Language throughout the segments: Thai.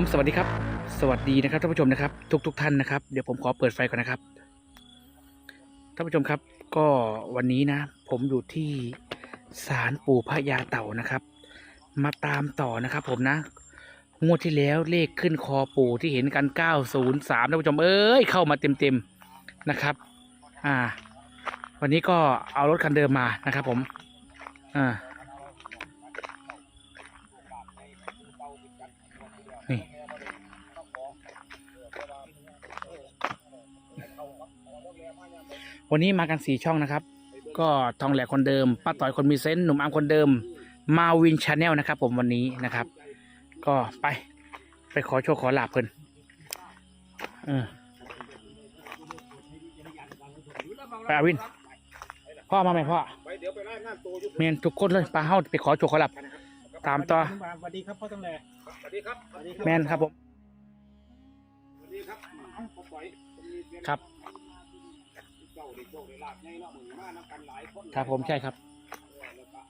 ผมสวัสดีครับ สวัสดีนะครับท่านผู้ชมนะครับ ทุกทุกท่านนะครับเดี๋ยวผมขอเปิดไฟก่อนนะครับท่านผู้ชมครับ ก็วันนี้นะ ผมอยู่ที่ศาลปู่พญาเต่านะครับ มาตามต่อนะครับ ผมนะงวดที่แล้วเลขขึ้นคอปู่ที่เห็นกัน 903ท่านผู้ชมเอ้ยเข้ามาเต็มๆนะครับ อ่า วันนี้ก็เอารถคันเดิมมานะครับ ผม อ่า วันนี้มากันสี่ช่องนะครับ ก็ทองแหลกคนเดิมป้าต่อยคนมีเซนต์หนุ่มอาร์มคนเดิม มาวินชาแนลนะครับ ผมวันนี้นะครับ ก็ไป ไปขอโชคขอลาบเพิ่นเออไปอาวิน พ่อมาไหมพ่อไปเดี๋ยวไปไล่งานตัวอยู่เมียนทุกคนเลยปลาเฮาไปขอโชคขอลาบตามต่อสวัสดีครับพ่อตั้งแต่สวัสดีครับสวัสดีครับแมนครับผมสวัสดีครับเอาผมปล่อยผมมีเพียงครับเจ้า ได้โชคได้ลาบในเนาะมือมานับกันหลายคนครับผมใช่ครับเออแล้วก็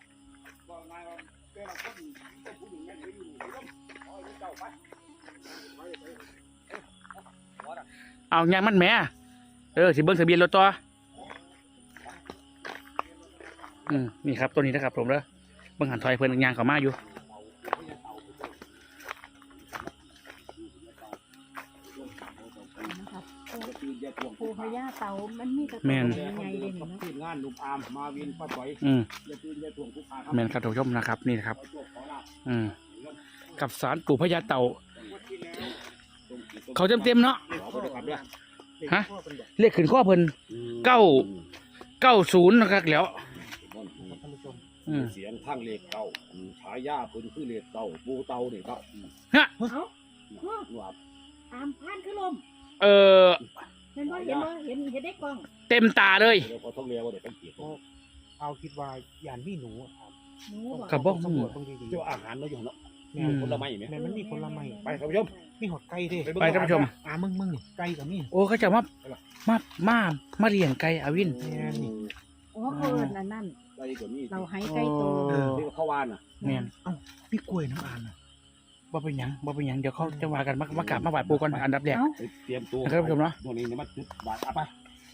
ก็นายว่าแต่ละคนก็ผู้หญิงแม่นไปอยู่ที่ร่มเอาให้เจ้าไปไปไปเอ้ยเอาหัวน่ะเอาไงมันแหม่เออสิเบิ้งทะเบียนรถตัวอืมนี่ครับตัวนี้นะครับผมเด้อเบิ้งหันถอยเพิ่นยางเขามาอยู่ คือจะทวงปูพญาเต่ามันมีแตะแม่นยังไงเลยเนาะทีมงานลุงอามมาวินป้าปล่อยอืมอย่าตื่นอย่าทวงทุกขาครับแมนครับท่านผู้ชมนะครับนี่นะครับ ขอโชคขอลาบอืมกับสารปู่พญาเต่า เขาเต็มๆเนาะ ขอไปด้วยครับด้วยฮะ เลขขึ้นข้อเพิ่นเก้าเก้าศูนย์นะครับแล้วท่านผู้ชมอืมเสียงทั้งเลขเก่าฉายาเพิ่นคือเลขเก่าปูเต่านี่ครับฮะ เอ้าว่าตามพานขึ้นลมเออเห็นว่าเห็นว่าเห็นเห็นได้กล้องเต็มตาเลยเดี๋ยวเขาต้องเรียกว่าเดี๋ยวต้องเกียรติเอาคิดว่าย่านพี่หนูอะครับหนูครับบอกสำรวจต้องดีเจ้าอาหารเราอยู่เนาะๆอืแม่มผลไม้ไหม แม่มันมีผลไม้ไปท่านผู้ชม มีหอดไก่เด้ไปท่านผู้ชม อ่ามึงมึงนี่ไก่กับนี่ โอ้เขาจะมามามามาเลี้ยงไก่อาวินแม่นี่อ๋อเขาเอิญอันนั้นไก่ตัวนี้เราให้ไก่โตเออ ที่เขาวานอะ แมนมีกล้วยน้ำอ่านอะ บ่เป็นหยังบ่เป็นหยังเดี๋ยวเขาจะว่ากันมามากราบมาไหว้ปู่ก่อนอันดับแรก เอ้าเตรียมตัวนะครับผู้ชมเนาะ ตัวนี้เนี่ยมันจุดบาทอะไป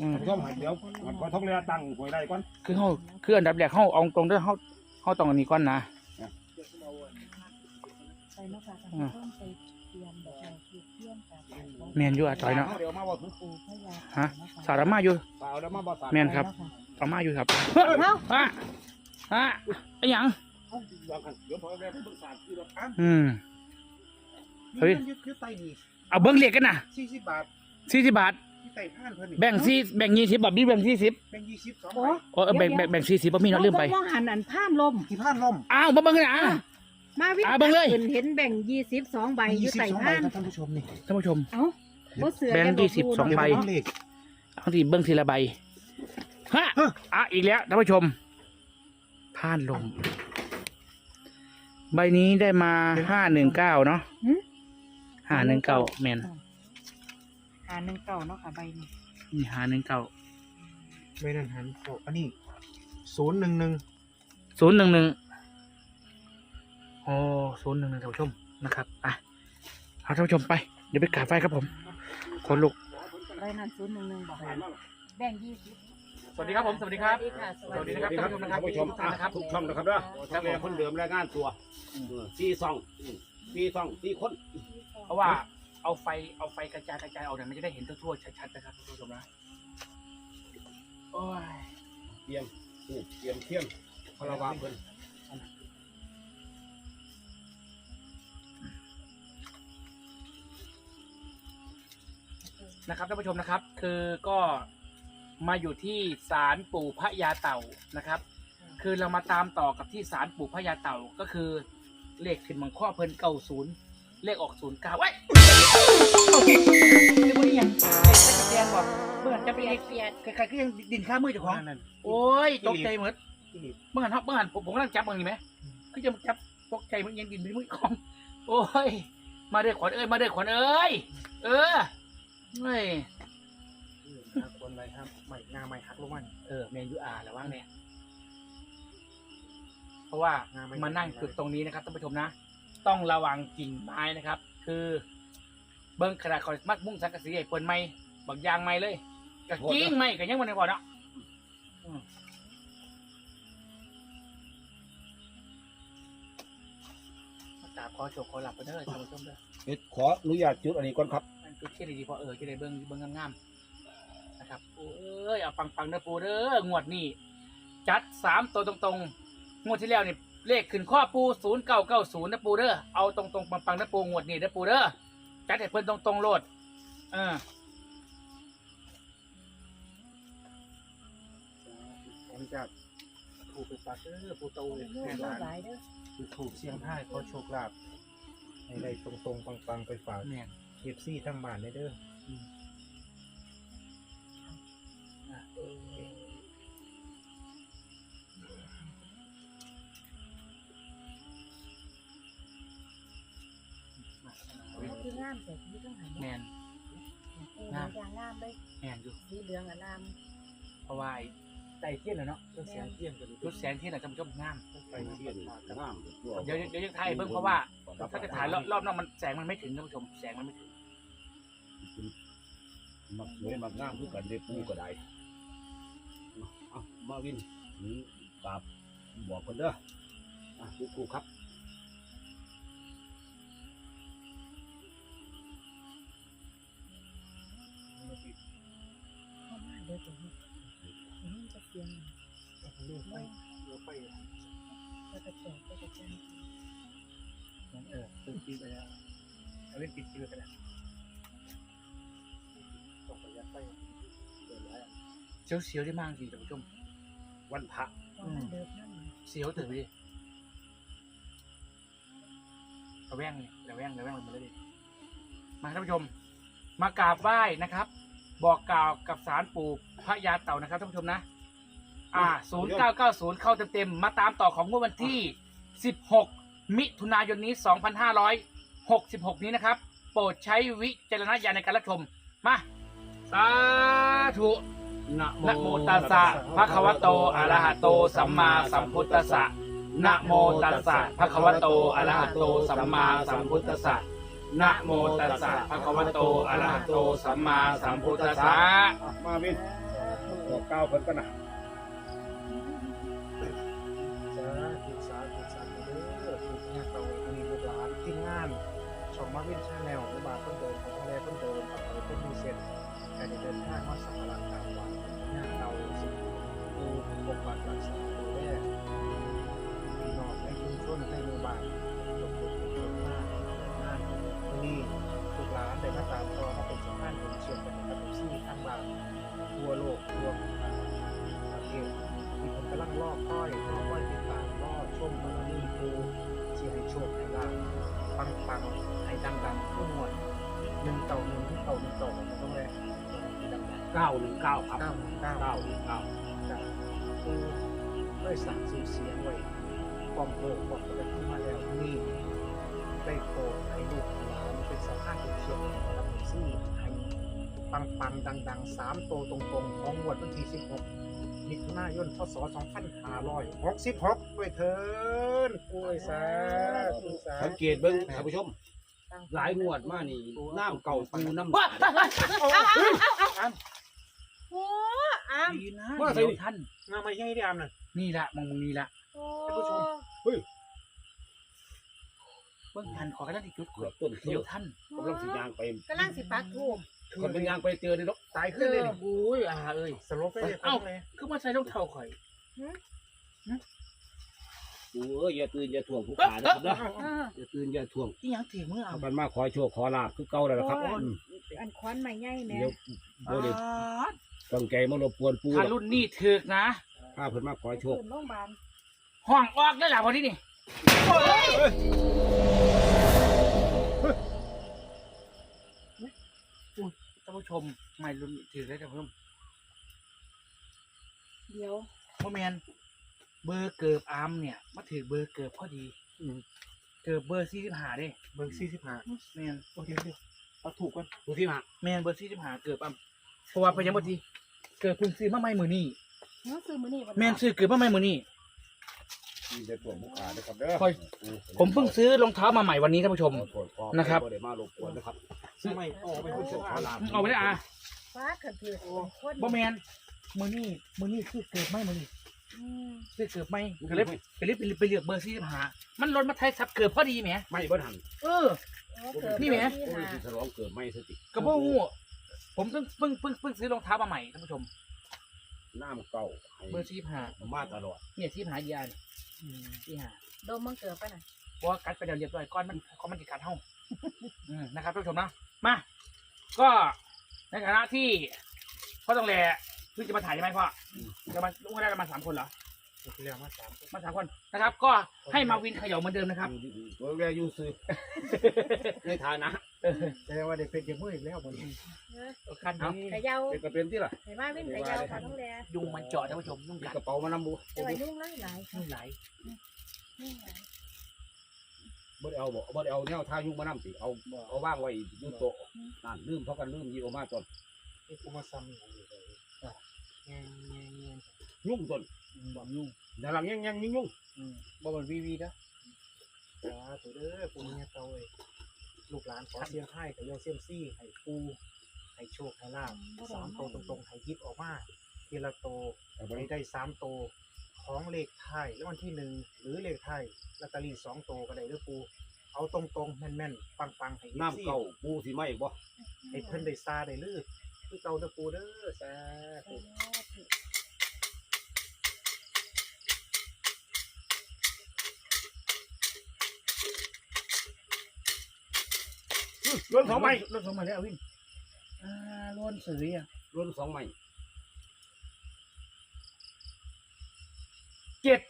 อืมท่านผู้ชมเดี๋ยวขอท่องเรือตั้งหวยได้ก่อน คือเขาคืออันดับแรกเขาเอาตรงเด้อเขาเขาต้องอันนี้ก่อนนะ ไปเนาะค่ะท่านผู้ชมไปเตรียมแบบเราคือเที่ยงกับแมนอยู่อะถอยเนาะ เดี๋ยวมาบอกถึงปูพญาฮะเต่านะคะสารมาอยู่สาวแล้วมาบอกสาวแม่นครับเอามาอยู่ครับเอ้า ฮะฮะไอ้หยัง เดี๋ยวกันเดี๋ยวพอแม่ผู้ปรึกษาคือเราอืม เฮ้ยนี่มันยึดยึดไตนี่เอาเบิ้งเลขกันนะสี่สิบบาทสี่สิบบาทที่ไต่ผ่านเพิ่นนี่แบ่งสี่แบ่งยี่สิบบาทนี่แบ่งสี่สิบแบ่งยี่สิบสองโอ้ใบโอ้เออแบ่งแบ่งแบ่งสี่สิบบ่มีเนาะลืมไปมองหันอันผ่านลมที่ผ่านล่มอ้าวมาเบิ้งเลยอะมาวิ่งอ่าเบิ่งเลยขึ้นเห็นแบ่งยี่สิบสองใบอยี่ยู่สิบใส่สองใบผ่านครับท่านผู้ชมนี่ท่านผู้ชมเอ้าบ่เสือแบ่งกันยี่สิบสองใบเดี๋ยวเอาเลขเอาทีเบิ้งทีละใบฮะฮะอะอีกแล้วท่านผู้ชมผ่านลมใบนี้ได้มาห้าหนึ่งเก้าเนาะ หึห้าหนึ่งเก้าแมนหาหนึ่งเก่าเนาะค่ะใบนี้นี่ห้าหนึ่งเก้าไม่นั่นหันโอ้อันนี้ศูนย์หนึ่งหนึ่งศูนย์หนึ่งหนึ่งโอ้ศูนย์หนึ่งหนึ่งท่านผู้ชมนะครับอะเอาท่านผู้ชมไป เดี๋ยวไปกราบไฟครับผมคนลุกใบนั้นศูนย์หนึ่งหนึ่งบอกแบ่งยี่สิบสวัสดีครับผม สวัสดีครับ สวัสดีค่ะสวัสดีครับท่านผู้ชมนะครับทุกช่องนะครับเด้อท่านเรือคนเดิมรายงานตัวสี่ซองสี่ซองสี่คน เพราะว่าเอาไฟเอาไฟกระจายกระจายออกเนี่ยมันจะได้เห็นทั่วๆชัดๆนะครับท่านผู้ชมนะโอ้ยเตรียมนี่เตรียมเที่ยงพลาวาเพิ่นนะครับท่านผู้ชมนะครับ คือก็มาอยู่ที่ศาลปู่พระยาเต่านะครับ คือเรามาตามต่อกับที่ศาลปู่พระยาเต่าก็คือเลขขึ้นมังข้อเพิ่นเก้าศูนย์ เลขออกศูนย์เก้าไว้เรียกว่าอหย่างไอ้ตะกะแตนบอกเมื่อจะไปเปียเล็กกเปียกใครๆก็ยังดินข้ามือเจ้าของ นั่น โอ้ยตกใจเหมือนเมื่อหันเมื่อหันผมผมกำลังจับมึงอยู่ไหมก็จะจับตกใจมันยังดินเป็นมือของ โอ้ย มาเด้อขวัญเอ้ยมาเด้อขวัญเอ้ยเออเฮ้ยนะคนอะไรครับใหม่หน้าใหม่หักลงมัน เออเมนยูอาร์แล้วว่างเนี่ยเพราะว่ามานั่งจุดตรงนี้นะครับท่านผู้ชมนะ ต้องระวังกิ่งไม้นะครับ คือเบิ้งขนาดเขามักมุ่งสังกะสีให้เปิดไม้บางยางไม้เลยกะกิ้งไม้กันยังวันนี้พอเนาะอืมมากราบขอโชคขอหลับไปเด้อท่านผู้ชมเด้อ เอ็ดขออนุญาตจุดอันนี้ก่อนครับ มันจุดที่ดีๆพอเออจะได้เบิ้งเบิ้งงามๆนะครับโอ้ยเอาปังๆเด้อปูเด้องวดนี้จัดสามตัวตรงๆงวดที่แล้วนี่ เลขขึ้นข้อปูศูนย์เก้าเก้าศูนย์นะปูเด้อเอาตรงๆปังๆนะปูงวดนี้นะปูเด้อจัดให้เพิ่นตรงๆโลดเออผมจะถูกไปปักเด้อปูโตเลยเรื่องแม่นเรื่อหงลาหลายยเด้อคือถูกเสียงท้ายขอโชคลาภให้ได้ตรงๆปังๆไปฝากแม่นเอฟซีทั้งบ้านได้เด้ออะ แม่นเออมันอย่างงามเลยแม่นอยู่ สีเหลืองอะงามเพราะว่าไอ้ไต่เทียนน่ะเนาะเครื่องเสียงเทียนกันชุดแสงเทียนน่ะท่านผู้ชมงามไปเที่ยนงามเดี๋ยวเดี๋ยวจะถ่ายเบิ่งเพราะว่าถ้าจะถ่ายรอบรอบนอกมันแสงมันไม่ถึงท่านผู้ชมแสงมันไม่ถึงมักสวยมักงามคือกันได้ปูก็ได้เอามาวินนี่กราบบอกกันเด้ออะปูปูครับ เรื่องไปเรื่องไปก็จะแจกก็จะแจ้งเออปิดปิดไปแล้วเอาเล่นปิดปิดไปแล้วตกไปยัดไปเดินแล้วเสียวเสียวได้มากจริงท่านผู้ชมวันพระองมเดินนั่นเสียวตื่นไปดิระแวงเลยระแวงระแวงมันมาเลยดิมาท่านผู้ชม มากราบไหว้นะครับ บอกกล่าวกับสารปู่พระยาเต่านะครับท่านผู้ชมนะ อ่า0990เข้าเต็มๆ มาตามต่อของงวดวันที่16มิถุนายนนี้2566นี้นะครับ โปรดใช้วิจารณญาณในการรับชม มา สาธุนะโมตัสสะภะคะวะโตอะระหะโต สัมมาสัมพุทธัสสะนะโมตัสสะภะคะวะโตอะระหะโต สัมมาสัมพุทธัสสะนะโมตัสสะภะคะวะโตอะระหะโต สัมมาสัมพุทธัสสะมาวินบอกก้าวเพิ่นกันนะ หนึ่งเก้าครับเก้าหนึ่งเก้าเก้าหนึ่งเก้าจากคือด้วยสั่งสื่อเสียงไว้ป้อมโลกป้อมกระทุ่มมาแล้วนี่ได้โปรดให้ลูกหลานเป็นสะพานบุญเชื่อมกับซี่ให้ปังปังๆดังๆสามโตวตรงๆ ของงวดวันที่สิบหกมิถุนายนพศ2566ด้วยเถินปุ้ยสาธุสาสังเกตเบิ่งท่านผู้ชม หลายงวดมานี่น้ำเก่าปูน้ำว้าตาลโอ้ อามดีนะว่าสิเดี๋ยวท่าน งามาให้ได้อามน่ะ นี่ละมองมึงนี่ละโอ้ท่านผู้ชม เบื้องทันขอกระดานอีกจุดเกือบต้นเดี๋ยวท่าน กำลังสิยางไปกำลังสิปักทูบคนเป็นยางไปเจอในรถตายขึ้นเลยโอ้ยอ่าเอ้ยสลบไปเลยเอ้าเลยคือมาใส่รองเท้าข่อยปูเอ้ยอย่าตื่นอย่าถ่วงผู้ขานะครับนะเออ อย่าตื่นอย่าถ่วงที่ยังถีมือเอา เอากันมาขอโชคขอลาบคือเก่าแล้วล่ะครับโอ้ย อืมอันควันใหม่ใหญ่แม่เดี๋ยวโบเดอ่า ตั้งใจมารบกวนปูถ้ารุ่นนี้ถึกนะข้าเพิ่นมาขอโชคขึ้นโรงพยาบาลห้องออกได้หล่ะพอดีนี่อุ้ยท่านผู้ชมไม่รุ่นนี้ถือได้ท่านผู้ชมเดี๋ยวโมแมนเบอร์เกิบอาร์มเนี่ยมาถือเบอร์เกิบพอดีอืมเกิบเบอร์สี่สิบห้าเด้เบอร์สี่สิบห้าแมนโอเคเดี๋ยวเอาถูกกันปูที่มาแมนเบอร์สี่สิบห้าเกิบอาร์มเพราะว่าพยังพอดี เกิบเพิ่งซื้อมาใหม่มือนี่เนาะซื้อมื้อนี้บ่แมนซื้อเกิบมาใหม่มือนี่ มีแต่ตัวผู้ขานะครับเด้อค่อย ผมเพิ่งซื้อรองเท้ามาใหม่วันนี้ท่านผู้ชม นะครับบ่ได้มารบกวนนะครับทำไมออกไปคุณเสื้อผ้าเอาไปได้อะฟ้าขันถือคนบ่แมนมือนี่มือนี่คือเกิดไหมมือนี่อืมคือเกิดไหมก็เลยไปเลือกไปเลือกเบอร์สี่หามันลดมาไทยซับเกิดพอดีแหมไม่เบ่ทันเออโอ้เกิดนี่แหมที่โอ้ยหาสิฉลองเกิดไม่สติกระโปรงหู ผมเพิ่งเพิ่งเพิ่งเพิ่งซื้อรองเท้ามาใหม่ท่านผู้ชม น้ำเก่าให้เบอร์สี่หามาตลอดเนี่ยสี่หายาเนี่ยสี่หาโดมมังเกิดไปไหนเพราะว่ากัดไปเดี๋ยวเรียบร้อยก้อนมันก้อนมันติดกัดเท่าอืมนะครับท่านผู้ชมนะมา ก็ในฐานะที่พ่อต้องแลเพิ่งจะมาถ่ายใช่ไหมพ่อจะมาลูกได้กันมาสามคนเหรอเรียกมาสามมาสามคนนะครับ ก็ให้มาวินเขย่าเหมือนเดิมนะครับ ตัวแกอยู่ซื้อในฐานะ แสดงว่าเด็กเป็นเด็กมืออีกแล้วเหมือนเออคันนี้ขยาวเป็นกระเป็นที่ล่ะเห็นว่าวิ่งขยาวขอต้องแลยุงมันเจาะท่านผู้ชมยุงมีกัดกระเป๋ามานำบูแต่ว่ายุ่งหลายหลายค่ะยุงไหลยุ่งหลายบ่ได้เอาบ่บ่ได้เอาแนวท่ายุ่งมานำสิเอาเอาว่างไว้อยู่โต๊ะนั่นลืมเพราะกันลืมยิงออกมาจนไอ้กูมาซ้ำอยู่เลยแง่แง่แง่ยุ่งจนบ่ยุ่งแต่หลังยังยังยุ่งอืมบ่มันวีวีนะสาธุเด้อปูเนี่ยเตาเอ้ย ลูกหลานขอเสียงไห้กับโยเซียมซี่ให้ปูให้โชคให้ลาบสามโตวตรงๆให้ยิบออกมาทีละโตแต่บ่วันได้นี้ได้สามโตวของเลขไทายแล้ววันที่หนึ่งหรือเลขไทายลอตเตอรี่สองโตวก็ได้เด้อปูเอาตรงๆแม่นๆปังๆให้ยิบน้ำเก่าปูสิไหมบ่ให้เพิ่นได้ซาได้ลืดคือเก่าเด้อปูเด้อสาธุ ล้วนสองไม้รถสองไม้แล้ววินอ่าล้วนสื่ออะล้วนสองไม้เจ็ด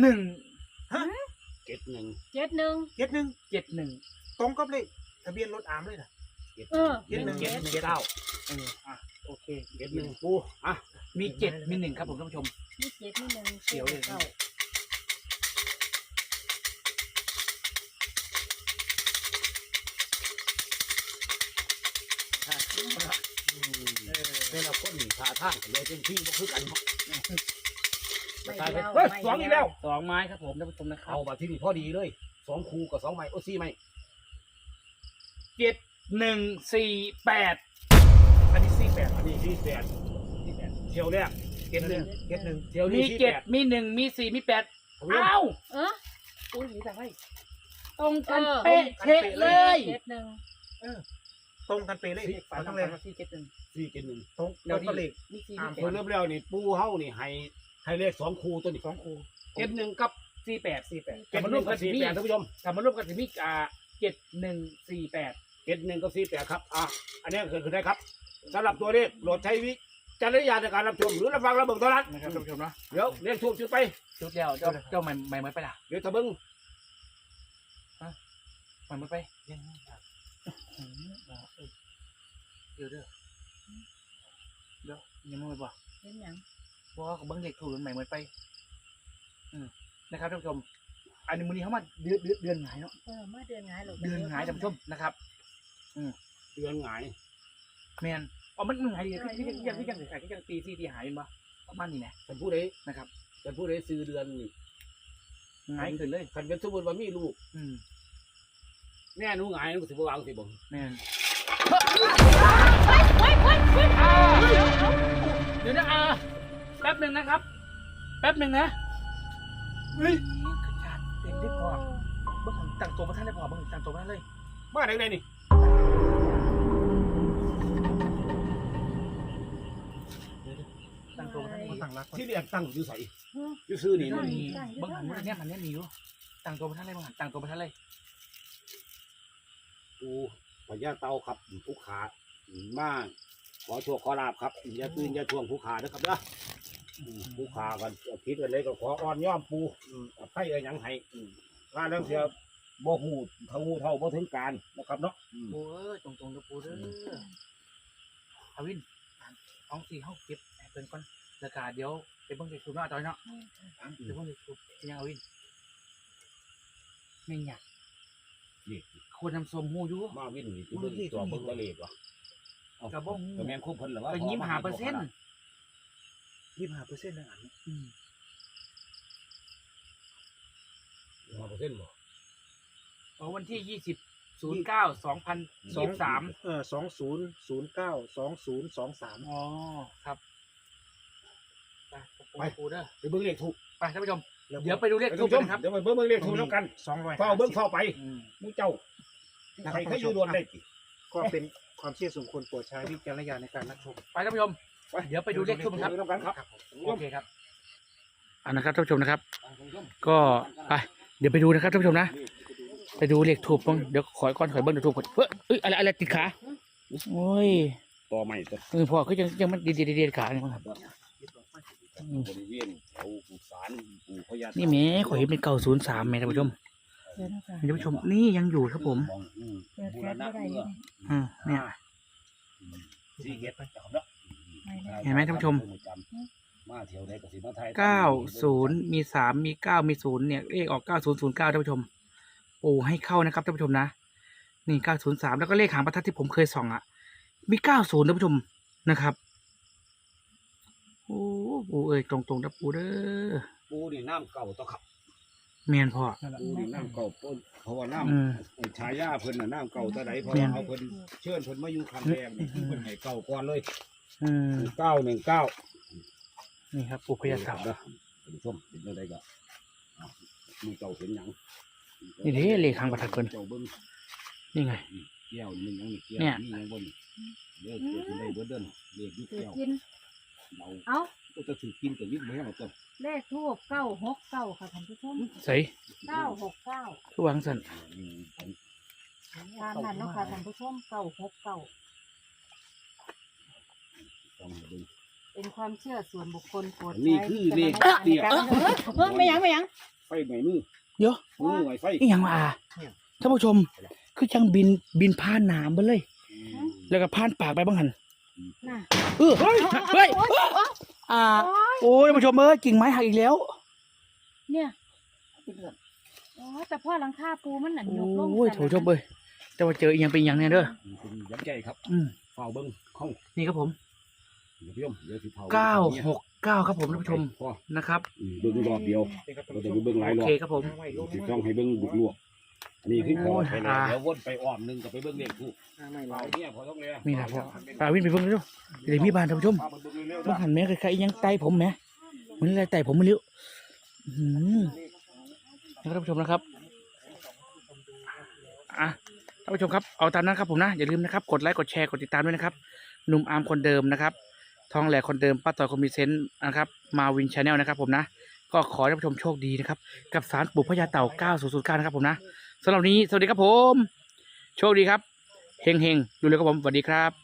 หนึ่งเจ็ดหนึ่งเจ็ดหนึ่งเจ็ดหนึ่งเจ็ดหนึ่งตรงกับเลขทะเบียนรถอามเลยนะเจ็ดเออเจ็ดหนึ่งเจ็ดเจ็ดเก้าเอออะโอเคเจ็ดหนึ่งปูอะมีเจ็ดมีหนึ่งครับผมท่านผู้ชมนี่เจ็ดนี่หนึ่งเขียวเลยเก้า เป็นเราคนท่าทางเลยเป็นที่บ่คือกันเนาะไม่ตายไปยาเฮ้ยไม่สองอีกแล้ว สองไม้ครับผมท่านผู้ชมนะครัเอาบมาที่นี่พอดีเลยสองคูกับสองไม้โอ้สี่ไม้เจ็ดหนึ่งสี่แปดอันนี้สี่แปดอันนี้สี่แปดสี่แปดเที่ยวแรกเจ็ดหนึ่งเจ็ดหนึ่งเที่ยวนี้สี่เจ็ดแปดมีหนึ่งมีสี่มีแปดเอาเรื่องเอ้าเอออุ้ยหนีแต่ให้ตรงกันเป๊ะเชะเลย เจ็ดหนึ่งเออ ตรงกันไปเลยฝัฝันนต้ต้อองงเลเลยยที่เจ็ดหนึ่งสี่เจ็ดหนึ่งตรงตรงกับเลขมีสี่อ่ามีแปคนดเริ่มแล้วนี่ปูเฮานี่ให้ให้เลขสองคูตัวนี้สองคูเจ็ดหนึ่งกับสี่แปดสี่แปดเจ็ดหนึ่งกับสี่แปดท่านผู้ชมกลับมารวมกันสิมีอ่าเจ็ดหนึ่งสี่แปดเจ็ดหนึ่งกับสี่แปดครับอะอันนี้เกิดขึ้นได้ครับสำหรับตัวเลขโปรดใช้วิจารณญาณในการรับชมหรือรับฟังรับเบิ่งเท่านั้นนะครับท่านผู้ชมเนาะเดี๋ยวเรียกถูกจุดไปชุดเดียวเจ้าเจ้าใหม่ใหม่เหมือนไปล่ะเดี๋ยวตะเบิ้งใหม่เหมือนไป เดี๋ยวเด้อเดี๋ยวยังไม่ไปบอกเห็นหยังเพราะว่าเขาเบิ้งเด็กถูกใหม่เหมือนไป อืมนะครับท่านผู้ชม อันนี้มือนี้เขามาเดือนเดือนเดือนหงายเนาะเออมาเดือนหงายหรอกเดือนหงายท่านผู้ชมนะครับเดือนหงายแมนอ๋อมันมันหงายดีที่ยังที่ยังที่ยังขายที่ยังตีสี่ตีหายเป็นปะประมาณนี้นะฉันพูดได้นะครับฉันพูดได้ซื้อเดือนนี่หงายขึ้นเลยคันเป็นสมมติว่ามีลูก อืมแม่หนูหงายมันสิบวางสิบ่แมน เดี๋ยวนะอาแป๊บหนึ่งนะครับ แป๊บหนึ่งนะเฮ้ยกระจาดเต็มที่พอเบิ้งตั้งตัวมาท่านได้พอเบิ้งตั้งตัวมาท่านเลยมาไหนไหนนี่ตั้งตัวมาท่านมานี่ตั้งรักที่เรียกตั้งอยู่ใส่เอออยู่ซื้อนี่นี่นี่นี่เบิ้งหันเนี่ยหันเนี่ยมีอยู่ตั้งตัวมาท่านเลยเบิ้งหันตั้งตัวมาท่านเลยกูพญาเตาครับผู้ขา มาขอโชคขอลาบครับอย่าตื่นอย่าทวงผู้ขานะครับนะอืมผู้ขากันคิดกันเลยก็ขออ่อนย่อมปูอืมอภัยเอาหยังให้อืมว่าเรื่องเสียบ่หูเท่าหูเท่าบ่ถึงการนะครับเนาะอืม ปูเอ้ยตรงตรงๆเด้อปูเด้ออาวินเอาสี่ห้าเก็บให้เพิ่นก่อนแล้วก็เดี๋ยวไปเบิ้งเด็กถูกเนาะจอยเนาะเดี๋ยวเบิ้งเด็กถูกเป็นยังอาวินไม่หยักนี่ควรนำสมหูอยู่ มาวินนี่ที่เบิ่งตัวเบิ่งตะเลดวะเอา กระบ้องก็แม่นครบเพิ่นเหรอวะก็ยิ้มหาเปอร์เซ็นต์ยี่สิบห้าเปอร์เซ็นต์นะอันอืมมาเปอร์เซ็นต์บ่อ๋อวันที่ยี่สิบศูนย์เก้าสองพันสองสามเออสองศูนย์ศูนย์เก้าสองศูนย์สองสามอ๋อครับไปไปปูเด้อไปเบิ่งเลขถูกไปท่านผู้ชมเดี๋ยวไปดูเลขทูบกันนะครับเดี๋ยวไปเบิ่งเลขถูกแล้วกันสองร้อยเฝ้าเบิ่งเฝ้าไปอืมมูเจ้าใครเขาอยู่รวนได้กี่ ก็เป็นความเชื่อส่วนบุคคลโปรดใช้วิจารณญาณในการรับชมไปท่านผู้ชม เดี๋ยวไปดูเลขทูบกันครับแล้วกันครับโอเคครับ อันนะครับท่านผู้ชมนะครับ ก็ไปเดี๋ยวไปดูนะครับท่านผู้ชมนะไปดูเลขทูบบ้างเดี๋ยวขอก่อนขอเบิ้งดูทูบก่อนเฮ้ยเอ้ยอะไรอะไรติดขาโอ้ยต่อใหม่ตัวเออพอคือยังยังมันดีดีดีดีขาเนี่ยครับอืมบริเวณแถวสุสานปู่พญานี่แหม่ขอเห็นเป็นเก้าศูนย์สามแหม่ท่านผู้ชม เดี๋ยวนะคะท่านผู้ชมนี่ยังอยู่ครับผมอืมเปิดแก๊สไม่ได้เลยอืมเนี่ยสี่เกตจับเนาะไม่ได้เห็นไหมท่านผู้ชม มาเที่ยวได้ก็สิมาไทยเก้าศูนย์มีสามมีเก้ามีศูนย์เนี่ยเลขออกเก้าศูนย์ศูนย์เก้าท่านผู้ชม โอ้ให้เข้านะครับท่านผู้ชมนะนี่เก้าศูนย์สามแล้วก็เลขหางประทัดที่ผมเคยส่องอะ มีเก้าศูนย์ท่านผู้ชมนะครับ โอ้ปูเอ้ยตรงตรงๆนะปูเด้อปูนี่น้ำเก่าตัวขับ แมนพ่อปูนี่น้ำเก่าเพิ่นเพราะว่าน้อืมำฉายาเพิ่นน่ะน้ำเก่าตัวไหนพอแม่น เอาเพิ่นเชิญเพิ่นมาอยู่คันแรกนี่เพิ่นให้เก่าก่อนเลยอืมเก้าหนึ่งเก้านี่ครับปูพญาเต่าเด้อท่านผู้ชมเป็นอะไรก็อ้าวมีเก่าเห็นหยังนี่เด้เลขหางประทัดเพิ่นเจ้าเบิ่งนี่ไงแก้วนี่ยังมีแก้วเนี่ย นี่ยังบนเลือกเกิดได้เบิดเดินเรียกยุคถือแก้วกิน เรา เอ้า ก็จะถือกินกับยิ่งไม่ให้เราต้นเลขทูบเก้าหกเก้าค่ะท่านผู้ชมใส่เก้าหกเก้าคือวางสันอืมผมตามนั้นเนาะค่ะท่านผู้ชมเก้าหกเก้าต้องมาดูเป็นความเชื่อส่วนบุคคลโปรดนี่ใช้คือวิเลจารขณญาณในการเออเออไม่ยังไม่ยังไฟไหม้มือเดี๋ยวมือไหม้ไฟนี่ยังว่าท่านผู้ชมคือจังบินบินผ่านหนามไปเลยอืมแล้วก็ผ่านปากไปบ้างหันน่ะเออเฮ้ยเฮ้ย อ่าโอ้ยโอ้ยท่านผู้ชมเอ้ยกิ่งไม้หักอีกแล้ว เนี่ยโอ้ยแต่พ่อหลังคาปูมันหนันยกลงโอ้ยท่านผู้ชมเอ้ยแต่ว่าเจออีกอย่างเป็นอีกอย่างเนี่ยเด้อเป็นยักษ์ใหญ่ครับอืมเฝ้าเบิ้งห้องนี่ครับผมเดี๋ยวพี่ยมเดี๋ยวสิเผาเก้าหกเก้าครับผมท่านผู้ชมพ่อนะครับอืมเบิ้งรอบเดียวนี่ครับท่านเราผู้ชจะมไปเบิ้งหลายโอรอบเคครับผมสิต้องให้เบิ้งบุกลวกอั นนี้คือพอโอ้ยไปแล้วอ่าเดี๋ยววนไปอ้อมหนึงก็ไปเบิ้งเลขคู่ไม่หเฝ้าลายเนี่ยพอต้องเลยนี่นะพ่อปลาวินไปเพิ่งดูเดี๋ยวมีบานท่านผู้ชมพาไปเบิ่งเร็วๆต้อนะงหันแม่ใครๆยังไตผมแหมเหมือนอะไรไตผมไม่รู้อื้อหือนะครับท่านผู้ชมนะครับอะท่านผู้ชมครับเอาตามนั้นครับผมนะอย่าลืมนะครับ กดไลค์กดแชร์กดติดตามด้วยนะครับหนุ่มอาร์มคนเดิมนะครับ ทองแหลกคนเดิมป้าต่อยคนมีเซนต์นะครับ มาวินชาแนลนะครับผมนะ ก็ขอให้ท่านผู้ชมโชคดีนะครับ กับสารปู่พญาเต่า 9009 นะครับผมนะ สำหรับนี้ สวัสดีครับผม โชคดีครับ เฮงเฮงดูเลยครับผม สวัสดีครับ